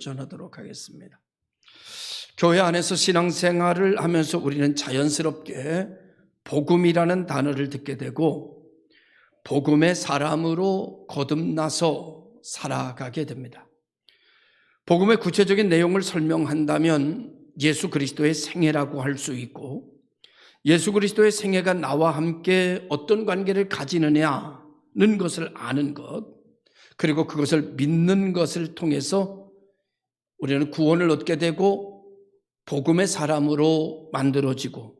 전하도록 하겠습니다. 교회 안에서 신앙생활을 하면서 우리는 자연스럽게 복음이라는 단어를 듣게 되고 복음의 사람으로 거듭나서 살아가게 됩니다. 복음의 구체적인 내용을 설명한다면 예수 그리스도의 생애라고 할 수 있고 예수 그리스도의 생애가 나와 함께 어떤 관계를 가지느냐는 것을 아는 것 그리고 그것을 믿는 것을 통해서 우리는 구원을 얻게 되고 복음의 사람으로 만들어지고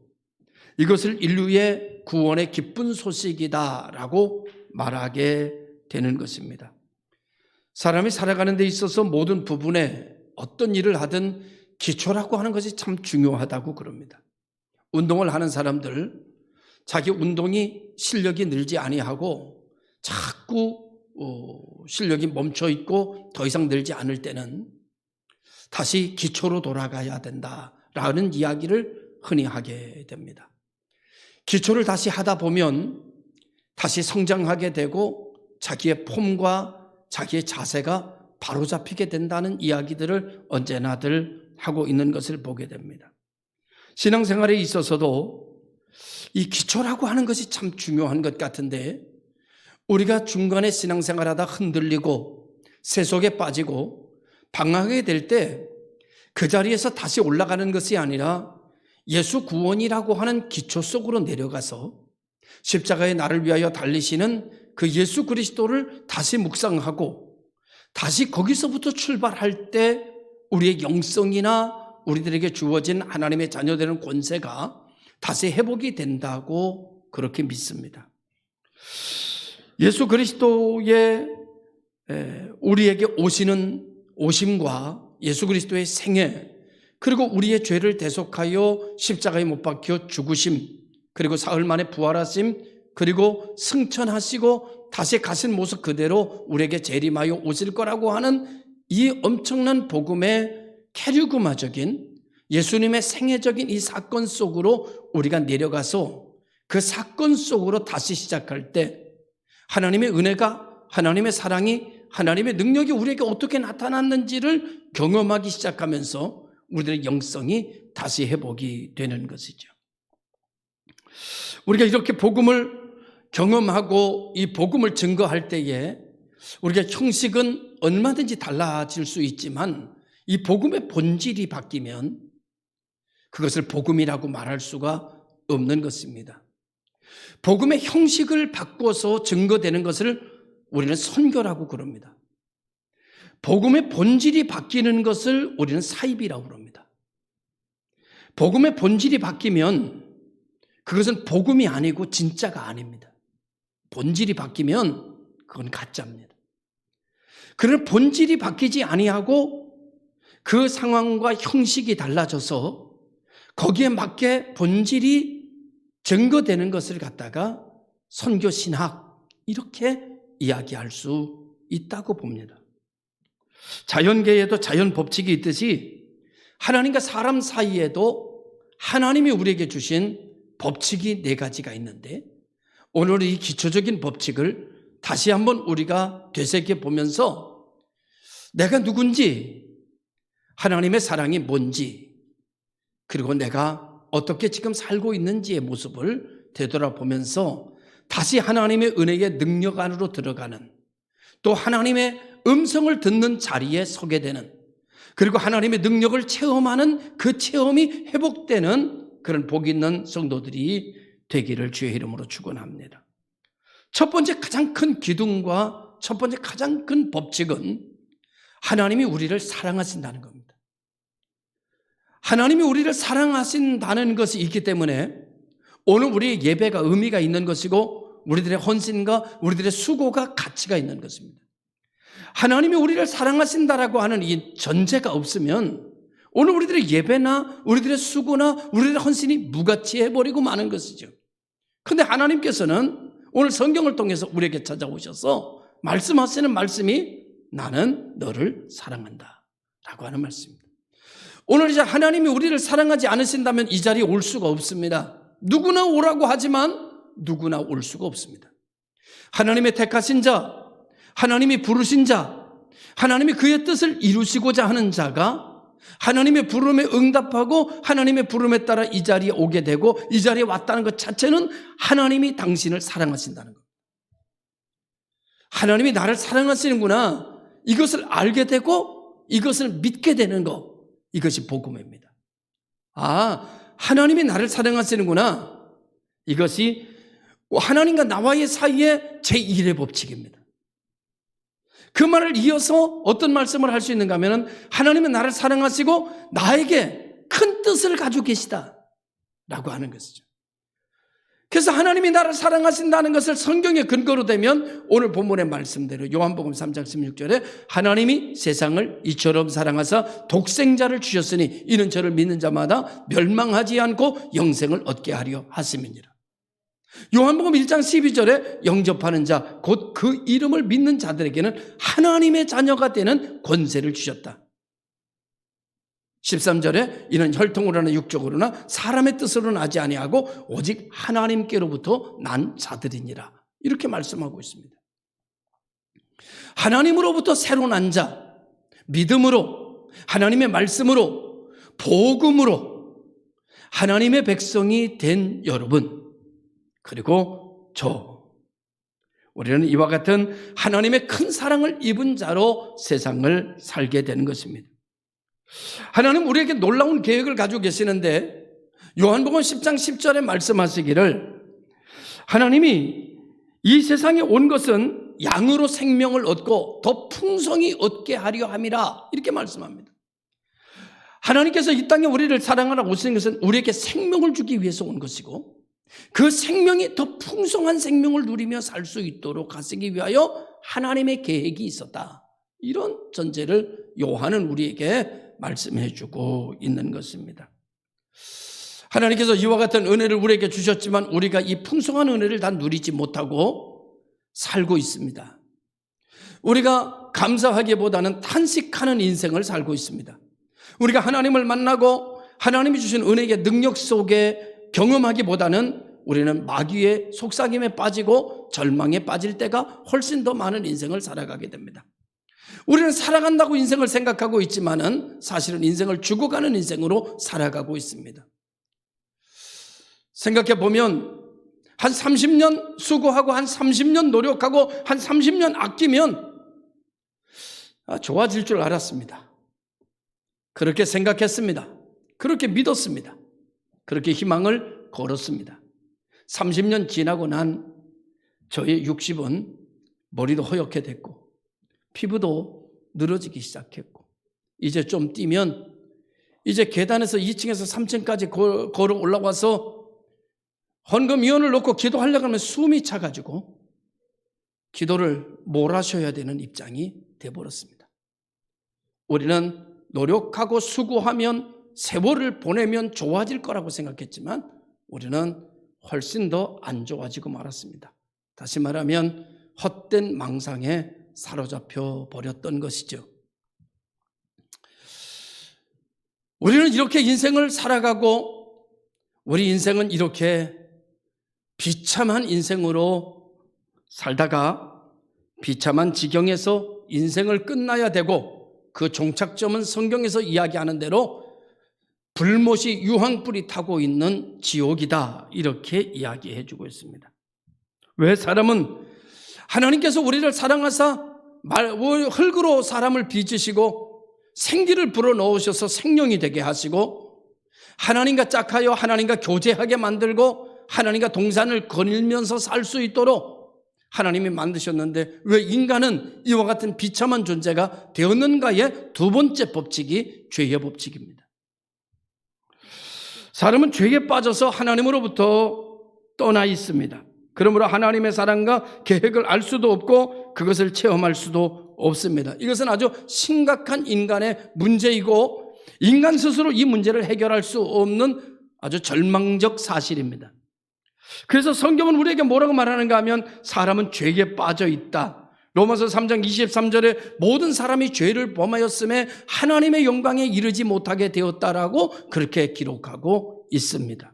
이것을 인류의 구원의 기쁜 소식이다라고 말하게 되는 것입니다. 사람이 살아가는 데 있어서 모든 부분에 어떤 일을 하든 기초라고 하는 것이 참 중요하다고 그럽니다. 운동을 하는 사람들 자기 운동이 실력이 늘지 아니하고 자꾸 어, 실력이 멈춰 있고 더 이상 늘지 않을 때는 다시 기초로 돌아가야 된다라는 이야기를 흔히 하게 됩니다. 기초를 다시 하다 보면 다시 성장하게 되고 자기의 폼과 자기의 자세가 바로잡히게 된다는 이야기들을 언제나들 하고 있는 것을 보게 됩니다. 신앙생활에 있어서도 이 기초라고 하는 것이 참 중요한 것 같은데 우리가 중간에 신앙생활하다 흔들리고 세속에 빠지고 방황하게 될 때 그 자리에서 다시 올라가는 것이 아니라 예수 구원이라고 하는 기초 속으로 내려가서 십자가의 나를 위하여 달리시는 그 예수 그리스도를 다시 묵상하고 다시 거기서부터 출발할 때 우리의 영성이나 우리들에게 주어진 하나님의 자녀되는 권세가 다시 회복이 된다고 그렇게 믿습니다. 예수 그리스도의 우리에게 오시는 오심과 예수 그리스도의 생애 그리고 우리의 죄를 대속하여 십자가에 못 박혀 죽으심 그리고 사흘 만에 부활하심 그리고 승천하시고 다시 가신 모습 그대로 우리에게 재림하여 오실 거라고 하는 이 엄청난 복음의 캐류그마적인 예수님의 생애적인 이 사건 속으로 우리가 내려가서 그 사건 속으로 다시 시작할 때 하나님의 은혜가 하나님의 사랑이 하나님의 능력이 우리에게 어떻게 나타났는지를 경험하기 시작하면서 우리들의 영성이 다시 회복이 되는 것이죠. 우리가 이렇게 복음을 경험하고 이 복음을 증거할 때에 우리가 형식은 얼마든지 달라질 수 있지만 이 복음의 본질이 바뀌면 그것을 복음이라고 말할 수가 없는 것입니다. 복음의 형식을 바꿔서 증거되는 것을 우리는 선교라고 그럽니다. 복음의 본질이 바뀌는 것을 우리는 사입이라고 그럽니다. 복음의 본질이 바뀌면 그것은 복음이 아니고 진짜가 아닙니다. 본질이 바뀌면 그건 가짜입니다. 그런 본질이 바뀌지 아니하고 그 상황과 형식이 달라져서 거기에 맞게 본질이 증거되는 것을 갖다가 선교 신학 이렇게 이야기할 수 있다고 봅니다. 자연계에도 자연 법칙이 있듯이 하나님과 사람 사이에도 하나님이 우리에게 주신 법칙이 네 가지가 있는데 오늘 이 기초적인 법칙을 다시 한번 우리가 되새겨 보면서 내가 누군지 하나님의 사랑이 뭔지 그리고 내가 어떻게 지금 살고 있는지의 모습을 되돌아보면서 다시 하나님의 은혜의 능력 안으로 들어가는 또 하나님의 음성을 듣는 자리에 서게 되는 그리고 하나님의 능력을 체험하는 그 체험이 회복되는 그런 복 있는 성도들이 되기를 주의 이름으로 축원합니다. 첫 번째 가장 큰 기둥과 첫 번째 가장 큰 법칙은 하나님이 우리를 사랑하신다는 겁니다. 하나님이 우리를 사랑하신다는 것이 있기 때문에 오늘 우리 예배가 의미가 있는 것이고 우리들의 헌신과 우리들의 수고가 가치가 있는 것입니다. 하나님이 우리를 사랑하신다라고 하는 이 전제가 없으면 오늘 우리들의 예배나 우리들의 수고나 우리들의 헌신이 무가치해 버리고 마는 것이죠. 근데 하나님께서는 오늘 성경을 통해서 우리에게 찾아오셔서 말씀하시는 말씀이 나는 너를 사랑한다. 라고 하는 말씀입니다. 오늘 이제 하나님이 우리를 사랑하지 않으신다면 이 자리에 올 수가 없습니다. 누구나 오라고 하지만 누구나 올 수가 없습니다. 하나님의 택하신 자, 하나님이 부르신 자, 하나님이 그의 뜻을 이루시고자 하는 자가 하나님의 부름에 응답하고 하나님의 부름에 따라 이 자리에 오게 되고 이 자리에 왔다는 것 자체는 하나님이 당신을 사랑하신다는 것. 하나님이 나를 사랑하시는구나. 이것을 알게 되고 이것을 믿게 되는 것. 이것이 복음입니다. 아, 하나님이 나를 사랑하시는구나. 이것이 하나님과 나와의 사이의 제1의 법칙입니다. 그 말을 이어서 어떤 말씀을 할 수 있는가 하면 하나님은 나를 사랑하시고 나에게 큰 뜻을 가지고 계시다. 라고 하는 것이죠. 그래서 하나님이 나를 사랑하신다는 것을 성경에 근거로 되면 오늘 본문의 말씀대로 요한복음 3장 16절에 하나님이 세상을 이처럼 사랑하사 독생자를 주셨으니 이는 저를 믿는 자마다 멸망하지 않고 영생을 얻게 하려 하심이니라. 요한복음 1장 12절에 영접하는 자, 곧 그 이름을 믿는 자들에게는 하나님의 자녀가 되는 권세를 주셨다. 13절에 이는 혈통으로나 육적으로나 사람의 뜻으로는 하지 아니하고 오직 하나님께로부터 난 자들이니라. 이렇게 말씀하고 있습니다. 하나님으로부터 새로 난 자, 믿음으로, 하나님의 말씀으로, 복음으로, 하나님의 백성이 된 여러분, 그리고 저, 우리는 이와 같은 하나님의 큰 사랑을 입은 자로 세상을 살게 되는 것입니다. 하나님 우리에게 놀라운 계획을 가지고 계시는데 요한복음 10장 10절에 말씀하시기를 하나님이 이 세상에 온 것은 양으로 생명을 얻고 더 풍성히 얻게 하려 함이라 이렇게 말씀합니다. 하나님께서 이 땅에 우리를 사랑하라 오신 것은 우리에게 생명을 주기 위해서 온 것이고 그 생명이 더 풍성한 생명을 누리며 살 수 있도록 하시기 위하여 하나님의 계획이 있었다. 이런 전제를 요한은 우리에게 말씀해 주고 있는 것입니다. 하나님께서 이와 같은 은혜를 우리에게 주셨지만 우리가 이 풍성한 은혜를 다 누리지 못하고 살고 있습니다. 우리가 감사하기보다는 탄식하는 인생을 살고 있습니다. 우리가 하나님을 만나고 하나님이 주신 은혜의 능력 속에 경험하기보다는 우리는 마귀의 속삭임에 빠지고 절망에 빠질 때가 훨씬 더 많은 인생을 살아가게 됩니다. 우리는 살아간다고 인생을 생각하고 있지만은 사실은 인생을 죽어가는 인생으로 살아가고 있습니다. 생각해 보면 한 30년 수고하고 한 30년 노력하고 한 30년 아끼면 아, 좋아질 줄 알았습니다. 그렇게 생각했습니다. 그렇게 믿었습니다. 그렇게 희망을 걸었습니다. 30년 지나고 난 저의 60은 머리도 허옇게 됐고 피부도 늘어지기 시작했고 이제 좀 뛰면 이제 계단에서 2층에서 3층까지 걸어 올라와서 헌금위원을 놓고 기도하려고 하면 숨이 차가지고 기도를 몰아셔야 되는 입장이 돼버렸습니다. 우리는 노력하고 수고하면 세월을 보내면 좋아질 거라고 생각했지만 우리는 훨씬 더 안 좋아지고 말았습니다. 다시 말하면 헛된 망상에 사로잡혀 버렸던 것이죠. 우리는 이렇게 인생을 살아가고 우리 인생은 이렇게 비참한 인생으로 살다가 비참한 지경에서 인생을 끝나야 되고 그 종착점은 성경에서 이야기하는 대로 불못이 유황불이 타고 있는 지옥이다. 이렇게 이야기해 주고 있습니다. 왜 사람은 하나님께서 우리를 사랑하사 말, 흙으로 사람을 빚으시고 생기를 불어넣으셔서 생명이 되게 하시고 하나님과 짝하여 하나님과 교제하게 만들고 하나님과 동산을 거닐면서 살 수 있도록 하나님이 만드셨는데 왜 인간은 이와 같은 비참한 존재가 되었는가의 두 번째 법칙이 죄의 법칙입니다. 사람은 죄에 빠져서 하나님으로부터 떠나 있습니다. 그러므로 하나님의 사랑과 계획을 알 수도 없고 그것을 체험할 수도 없습니다. 이것은 아주 심각한 인간의 문제이고 인간 스스로 이 문제를 해결할 수 없는 아주 절망적 사실입니다. 그래서 성경은 우리에게 뭐라고 말하는가 하면 사람은 죄에 빠져 있다. 로마서 3장 23절에 모든 사람이 죄를 범하였음에 하나님의 영광에 이르지 못하게 되었다라고 그렇게 기록하고 있습니다.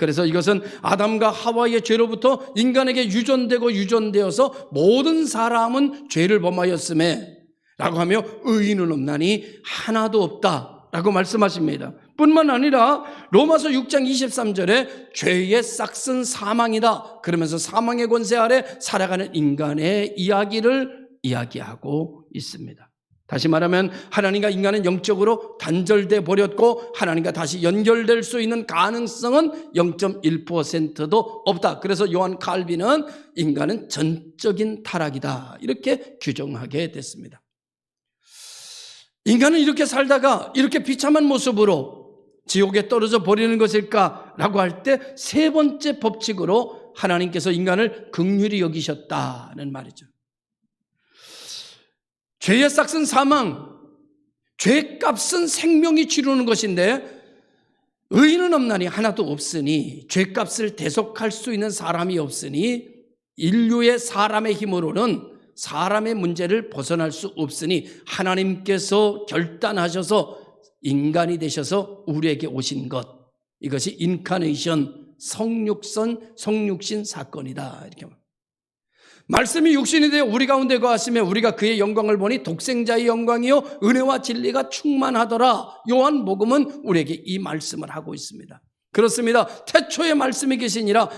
그래서 이것은 아담과 하와의 죄로부터 인간에게 유전되고 유전되어서 모든 사람은 죄를 범하였음에 라고 하며 의인은 없나니 하나도 없다. 라고 말씀하십니다. 뿐만 아니라 로마서 6장 23절에 죄의 싹슨 사망이다. 그러면서 사망의 권세 아래 살아가는 인간의 이야기를 이야기하고 있습니다. 다시 말하면 하나님과 인간은 영적으로 단절돼 버렸고 하나님과 다시 연결될 수 있는 가능성은 0.1%도 없다. 그래서 요한 칼빈은 인간은 전적인 타락이다. 이렇게 규정하게 됐습니다. 인간은 이렇게 살다가 이렇게 비참한 모습으로 지옥에 떨어져 버리는 것일까라고 할 때 세 번째 법칙으로 하나님께서 인간을 극률히 여기셨다는 말이죠. 죄의 싹은 사망, 죄값은 생명이 치르는 것인데 의인은 없나니 하나도 없으니 죄값을 대속할 수 있는 사람이 없으니 인류의 사람의 힘으로는 사람의 문제를 벗어날 수 없으니 하나님께서 결단하셔서 인간이 되셔서 우리에게 오신 것. 이것이 인카네이션 성육선 성육신 사건이다. 이렇게 말. 말씀이 육신이 되어 우리 가운데 거하시며 우리가 그의 영광을 보니 독생자의 영광이요 은혜와 진리가 충만하더라. 요한 복음은 우리에게 이 말씀을 하고 있습니다. 그렇습니다. 태초에 말씀이 계시니라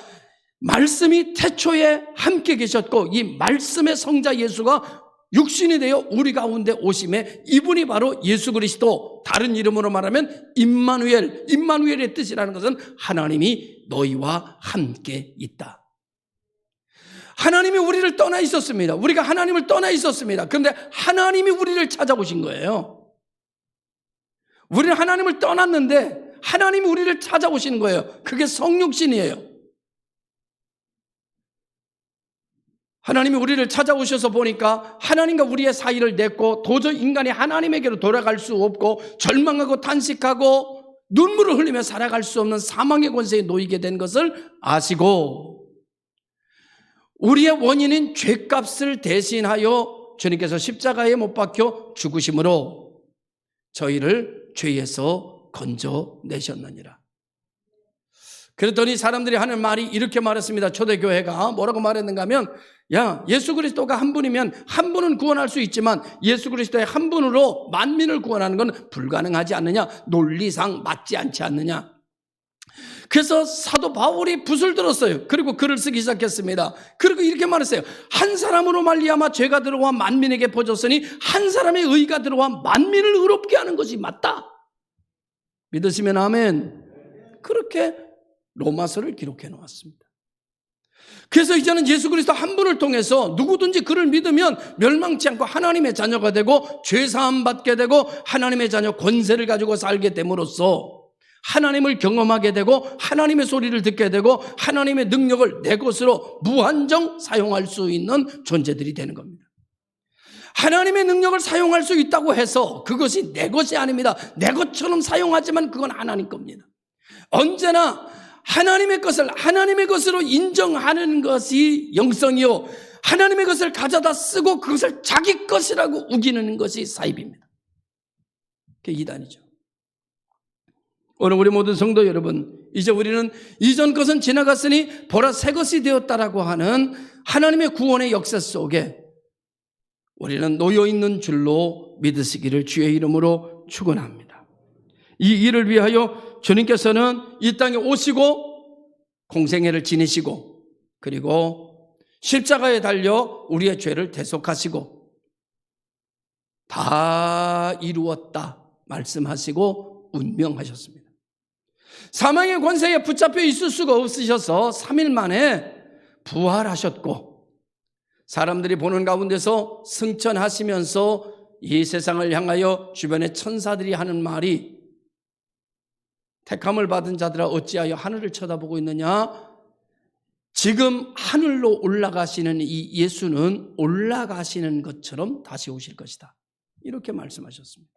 말씀이 태초에 함께 계셨고 이 말씀의 성자 예수가 육신이 되어 우리 가운데 오심에 이분이 바로 예수 그리스도 다른 이름으로 말하면 임마누엘 임마누엘의 뜻이라는 것은 하나님이 너희와 함께 있다. 하나님이 우리를 떠나 있었습니다. 우리가 하나님을 떠나 있었습니다. 그런데 하나님이 우리를 찾아오신 거예요. 우리는 하나님을 떠났는데 하나님이 우리를 찾아오시는 거예요. 그게 성육신이에요. 하나님이 우리를 찾아오셔서 보니까 하나님과 우리의 사이를 냈고 도저히 인간이 하나님에게로 돌아갈 수 없고 절망하고 탄식하고 눈물을 흘리며 살아갈 수 없는 사망의 권세에 놓이게 된 것을 아시고 우리의 원인인 죄값을 대신하여 주님께서 십자가에 못 박혀 죽으심으로 저희를 죄에서 건져내셨느니라. 그랬더니 사람들이 하는 말이 이렇게 말했습니다. 초대교회가 뭐라고 말했는가 하면 야, 예수 그리스도가 한 분이면 한 분은 구원할 수 있지만 예수 그리스도의 한 분으로 만민을 구원하는 건 불가능하지 않느냐? 논리상 맞지 않지 않느냐? 그래서 사도 바울이 붓을 들었어요. 그리고 글을 쓰기 시작했습니다. 그리고 이렇게 말했어요. 한 사람으로 말미암아 죄가 들어와 만민에게 퍼졌으니 한 사람의 의가 들어와 만민을 의롭게 하는 것이 맞다. 믿으시면 아멘. 그렇게 로마서를 기록해 놓았습니다. 그래서 이제는 예수 그리스도 한 분을 통해서 누구든지 그를 믿으면 멸망치 않고 하나님의 자녀가 되고 죄 사함 받게 되고 하나님의 자녀 권세를 가지고 살게 됨으로써 하나님을 경험하게 되고 하나님의 소리를 듣게 되고 하나님의 능력을 내 것으로 무한정 사용할 수 있는 존재들이 되는 겁니다. 하나님의 능력을 사용할 수 있다고 해서 그것이 내 것이 아닙니다. 내 것처럼 사용하지만 그건 하나님 겁니다. 언제나 하나님의 것을 하나님의 것으로 인정하는 것이 영성이요. 하나님의 것을 가져다 쓰고 그것을 자기 것이라고 우기는 것이 사입입니다. 그게 이단이죠. 오늘 우리 모든 성도 여러분, 이제 우리는 이전 것은 지나갔으니 보라 새 것이 되었다라고 하는 하나님의 구원의 역사 속에 우리는 놓여 있는 줄로 믿으시기를 주의 이름으로 축원합니다. 이 일을 위하여 주님께서는 이 땅에 오시고 공생애를 지니시고 그리고 십자가에 달려 우리의 죄를 대속하시고 다 이루었다 말씀하시고 운명하셨습니다. 사망의 권세에 붙잡혀 있을 수가 없으셔서 3일 만에 부활하셨고 사람들이 보는 가운데서 승천하시면서 이 세상을 향하여 주변의 천사들이 하는 말이 택함을 받은 자들아 어찌하여 하늘을 쳐다보고 있느냐? 지금 하늘로 올라가시는 이 예수는 올라가시는 것처럼 다시 오실 것이다. 이렇게 말씀하셨습니다.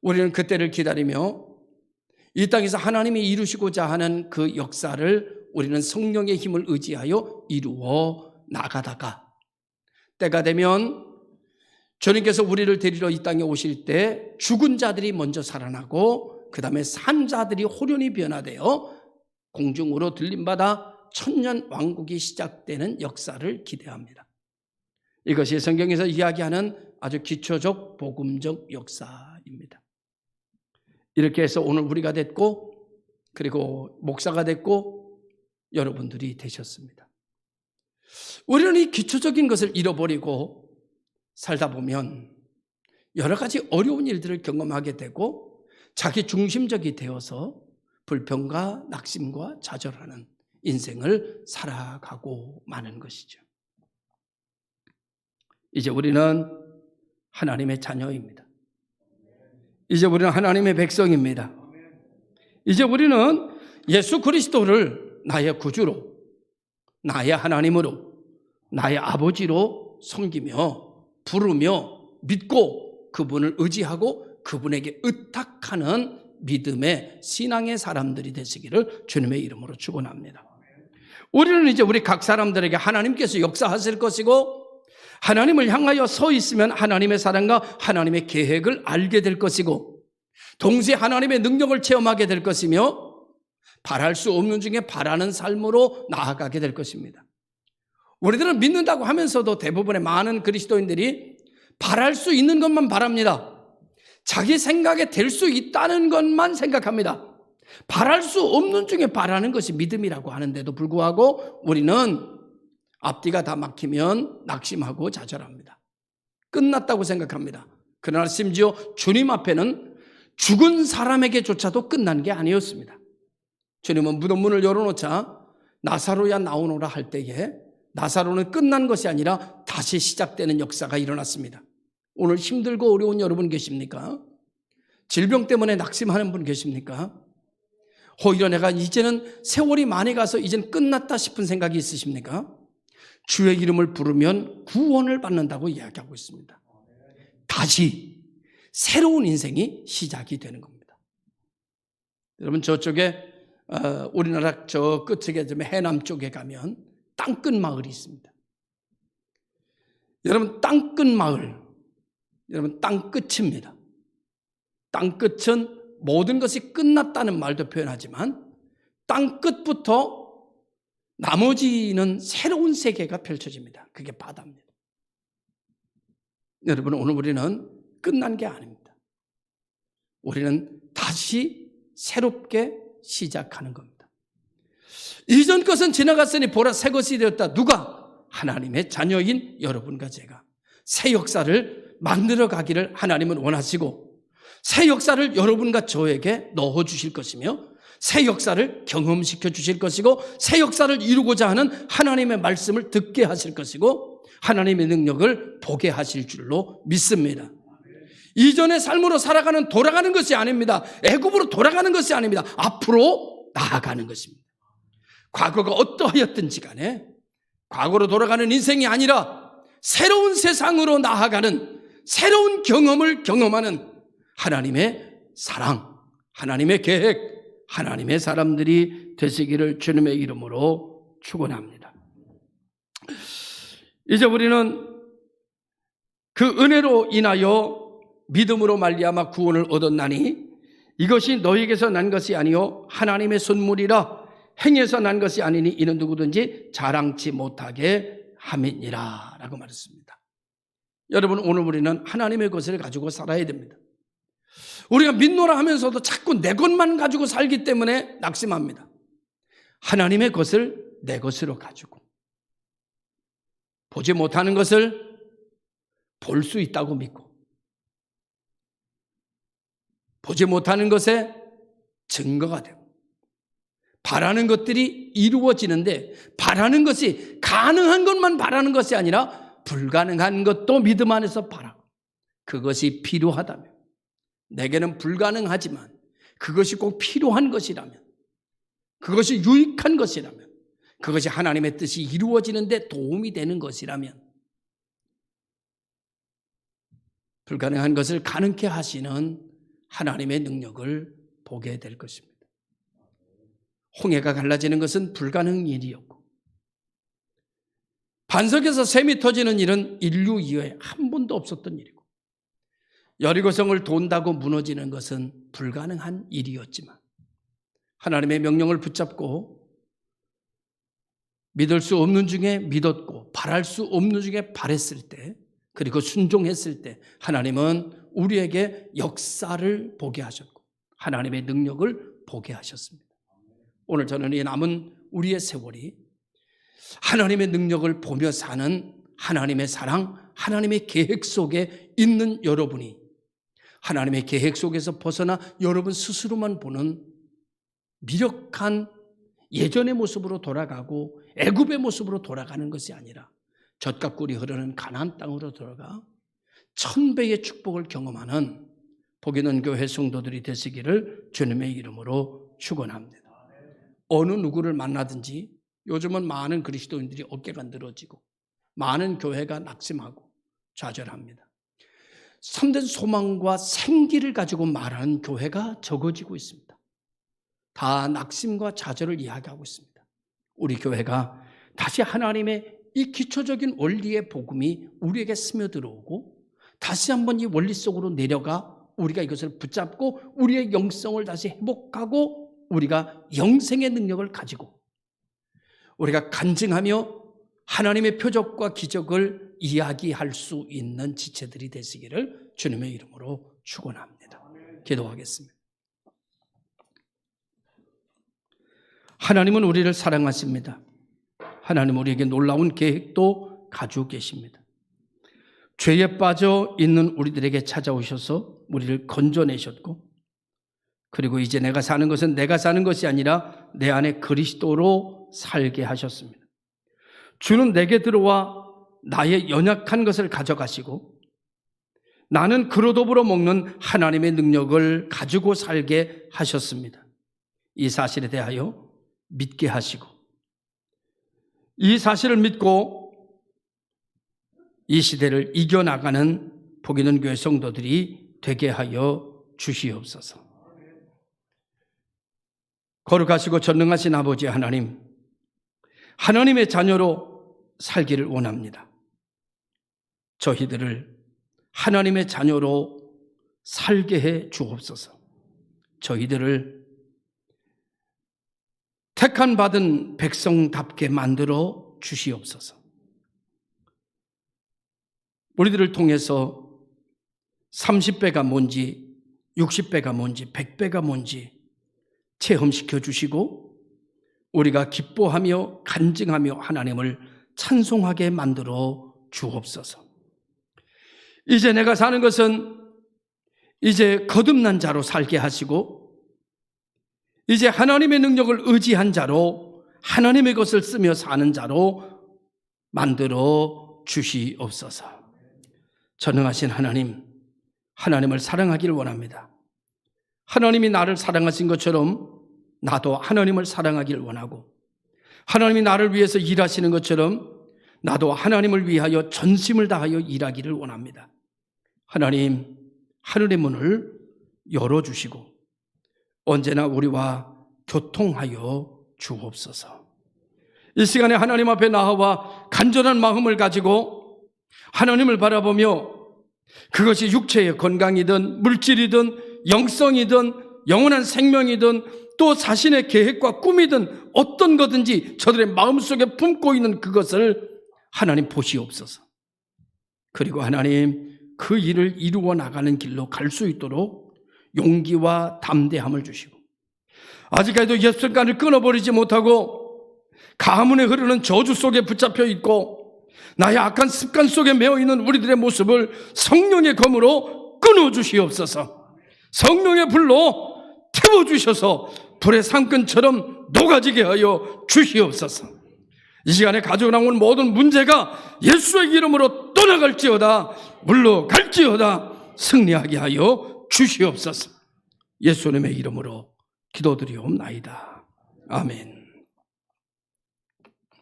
우리는 그때를 기다리며 이 땅에서 하나님이 이루시고자 하는 그 역사를 우리는 성령의 힘을 의지하여 이루어 나가다가 때가 되면 주님께서 우리를 데리러 이 땅에 오실 때 죽은 자들이 먼저 살아나고 그 다음에 산 자들이 호련히 변화되어 공중으로 들림받아 천년 왕국이 시작되는 역사를 기대합니다. 이것이 성경에서 이야기하는 아주 기초적 복음적 역사입니다. 이렇게 해서 오늘 우리가 됐고 그리고 목사가 됐고 여러분들이 되셨습니다. 우리는 이 기초적인 것을 잃어버리고 살다 보면 여러 가지 어려운 일들을 경험하게 되고 자기 중심적이 되어서 불평과 낙심과 좌절하는 인생을 살아가고 마는 것이죠. 이제 우리는 하나님의 자녀입니다. 이제 우리는 하나님의 백성입니다. 이제 우리는 예수 그리스도를 나의 구주로, 나의 하나님으로, 나의 아버지로 섬기며 부르며 믿고 그분을 의지하고 그분에게 의탁하는 믿음의 신앙의 사람들이 되시기를 주님의 이름으로 축원합니다. 우리는 이제 우리 각 사람들에게 하나님께서 역사하실 것이고 하나님을 향하여 서 있으면 하나님의 사랑과 하나님의 계획을 알게 될 것이고 동시에 하나님의 능력을 체험하게 될 것이며 바랄 수 없는 중에 바라는 삶으로 나아가게 될 것입니다. 우리들은 믿는다고 하면서도 대부분의 많은 그리스도인들이 바랄 수 있는 것만 바랍니다. 자기 생각에 될 수 있다는 것만 생각합니다. 바랄 수 없는 중에 바라는 것이 믿음이라고 하는데도 불구하고 우리는 앞뒤가 다 막히면 낙심하고 좌절합니다. 끝났다고 생각합니다. 그러나 심지어 주님 앞에는 죽은 사람에게조차도 끝난 게 아니었습니다. 주님은 무덤 문을 열어놓자 나사로야 나오노라 할 때에 나사로는 끝난 것이 아니라 다시 시작되는 역사가 일어났습니다. 오늘 힘들고 어려운 여러분 계십니까? 질병 때문에 낙심하는 분 계십니까? 오히려 내가 이제는 세월이 많이 가서 이젠 끝났다 싶은 생각이 있으십니까? 주의 이름을 부르면 구원을 받는다고 이야기하고 있습니다. 다시 새로운 인생이 시작이 되는 겁니다. 여러분 저쪽에 어, 우리나라 저 끝에 좀 해남 쪽에 가면 땅끝 마을이 있습니다. 여러분 땅끝 마을, 여러분 땅 끝입니다. 땅 끝은 모든 것이 끝났다는 말도 표현하지만 땅 끝부터 나머지는 새로운 세계가 펼쳐집니다. 그게 바다입니다. 여러분, 오늘 우리는 끝난 게 아닙니다. 우리는 다시 새롭게 시작하는 겁니다. 이전 것은 지나갔으니 보라 새 것이 되었다. 누가? 하나님의 자녀인 여러분과 제가 새 역사를 만들어 가기를 하나님은 원하시고 새 역사를 여러분과 저에게 넣어 주실 것이며 새 역사를 경험시켜 주실 것이고 새 역사를 이루고자 하는 하나님의 말씀을 듣게 하실 것이고 하나님의 능력을 보게 하실 줄로 믿습니다. 이전의 삶으로 살아가는 돌아가는 것이 아닙니다. 애굽으로 돌아가는 것이 아닙니다. 앞으로 나아가는 것입니다. 과거가 어떠하였든지 간에 과거로 돌아가는 인생이 아니라 새로운 세상으로 나아가는 새로운 경험을 경험하는 하나님의 사랑, 하나님의 계획, 하나님의 사람들이 되시기를 주님의 이름으로 축원합니다. 이제 우리는 그 은혜로 인하여 믿음으로 말미암아 구원을 얻었나니 이것이 너희에게서 난 것이 아니요 하나님의 선물이라 행해서 난 것이 아니니 이는 누구든지 자랑치 못하게 함이니라라고 말했습니다. 여러분 오늘 우리는 하나님의 것을 가지고 살아야 됩니다. 우리가 믿노라 하면서도 자꾸 내 것만 가지고 살기 때문에 낙심합니다. 하나님의 것을 내 것으로 가지고 보지 못하는 것을 볼 수 있다고 믿고 보지 못하는 것에 증거가 되고 바라는 것들이 이루어지는데 바라는 것이 가능한 것만 바라는 것이 아니라 불가능한 것도 믿음 안에서 바라고 그것이 필요하다면 내게는 불가능하지만 그것이 꼭 필요한 것이라면 그것이 유익한 것이라면 그것이 하나님의 뜻이 이루어지는데 도움이 되는 것이라면 불가능한 것을 가능케 하시는 하나님의 능력을 보게 될 것입니다. 홍해가 갈라지는 것은 불가능 일이었고 반석에서 샘이 터지는 일은 인류 이후에 한 번도 없었던 일이고 여리고성을 돈다고 무너지는 것은 불가능한 일이었지만 하나님의 명령을 붙잡고 믿을 수 없는 중에 믿었고 바랄 수 없는 중에 바랬을 때 그리고 순종했을 때 하나님은 우리에게 역사를 보게 하셨고 하나님의 능력을 보게 하셨습니다. 오늘 저는 이 남은 우리의 세월이 하나님의 능력을 보며 사는 하나님의 사랑, 하나님의 계획 속에 있는 여러분이 하나님의 계획 속에서 벗어나 여러분 스스로만 보는 미력한 예전의 모습으로 돌아가고 애굽의 모습으로 돌아가는 것이 아니라 젖과 꿀이 흐르는 가나안 땅으로 들어가 천배의 축복을 경험하는 복이 있는 교회 성도들이 되시기를 주님의 이름으로 축원합니다. 어느 누구를 만나든지 요즘은 많은 그리스도인들이 어깨가 늘어지고 많은 교회가 낙심하고 좌절합니다. 참된 소망과 생기를 가지고 말하는 교회가 적어지고 있습니다. 다 낙심과 좌절을 이야기하고 있습니다. 우리 교회가 다시 하나님의 이 기초적인 원리의 복음이 우리에게 스며들어오고 다시 한번 이 원리 속으로 내려가 우리가 이것을 붙잡고 우리의 영성을 다시 회복하고 우리가 영생의 능력을 가지고 우리가 간증하며 하나님의 표적과 기적을 이야기할 수 있는 지체들이 되시기를 주님의 이름으로 축원합니다. 기도하겠습니다. 하나님은 우리를 사랑하십니다. 하나님 우리에게 놀라운 계획도 가지고 계십니다. 죄에 빠져 있는 우리들에게 찾아오셔서 우리를 건져내셨고 그리고 이제 내가 사는 것은 내가 사는 것이 아니라 내 안에 그리스도로 살게 하셨습니다. 주는 내게 들어와 나의 연약한 것을 가져가시고 나는 그로 더불어 먹는 하나님의 능력을 가지고 살게 하셨습니다. 이 사실에 대하여 믿게 하시고 이 사실을 믿고 이 시대를 이겨나가는 복있는 교회 성도들이 되게 하여 주시옵소서. 거룩하시고 전능하신 아버지 하나님, 하나님의 자녀로 살기를 원합니다. 저희들을 하나님의 자녀로 살게 해 주옵소서. 저희들을 택한 받은 백성답게 만들어 주시옵소서. 우리들을 통해서 30배가 뭔지, 60배가 뭔지, 100배가 뭔지 체험시켜 주시고 우리가 기뻐하며 간증하며 하나님을 찬송하게 만들어 주옵소서. 이제 내가 사는 것은 이제 거듭난 자로 살게 하시고 이제 하나님의 능력을 의지한 자로 하나님의 것을 쓰며 사는 자로 만들어 주시옵소서. 전능하신 하나님, 하나님을 사랑하기를 원합니다. 하나님이 나를 사랑하신 것처럼 나도 하나님을 사랑하기를 원하고 하나님이 나를 위해서 일하시는 것처럼 나도 하나님을 위하여 전심을 다하여 일하기를 원합니다. 하나님, 하늘의 문을 열어주시고 언제나 우리와 교통하여 주옵소서. 이 시간에 하나님 앞에 나와 간절한 마음을 가지고 하나님을 바라보며 그것이 육체의 건강이든 물질이든 영성이든 영원한 생명이든 또 자신의 계획과 꿈이든 어떤 거든지 저들의 마음속에 품고 있는 그것을 하나님 보시옵소서. 그리고 하나님 그 일을 이루어 나가는 길로 갈 수 있도록 용기와 담대함을 주시고 아직까지도 예술관을 끊어버리지 못하고 가문에 흐르는 저주 속에 붙잡혀 있고 나의 악한 습관 속에 매어 있는 우리들의 모습을 성령의 검으로 끊어 주시옵소서. 성령의 불로 태워 주셔서 불의 상근처럼 녹아지게 하여 주시옵소서. 이 시간에 가지고 나온 모든 문제가 예수의 이름으로 떠나갈지어다 물러갈지어다 승리하게 하여 주시옵소서. 예수님의 이름으로 기도드리옵나이다. 아멘.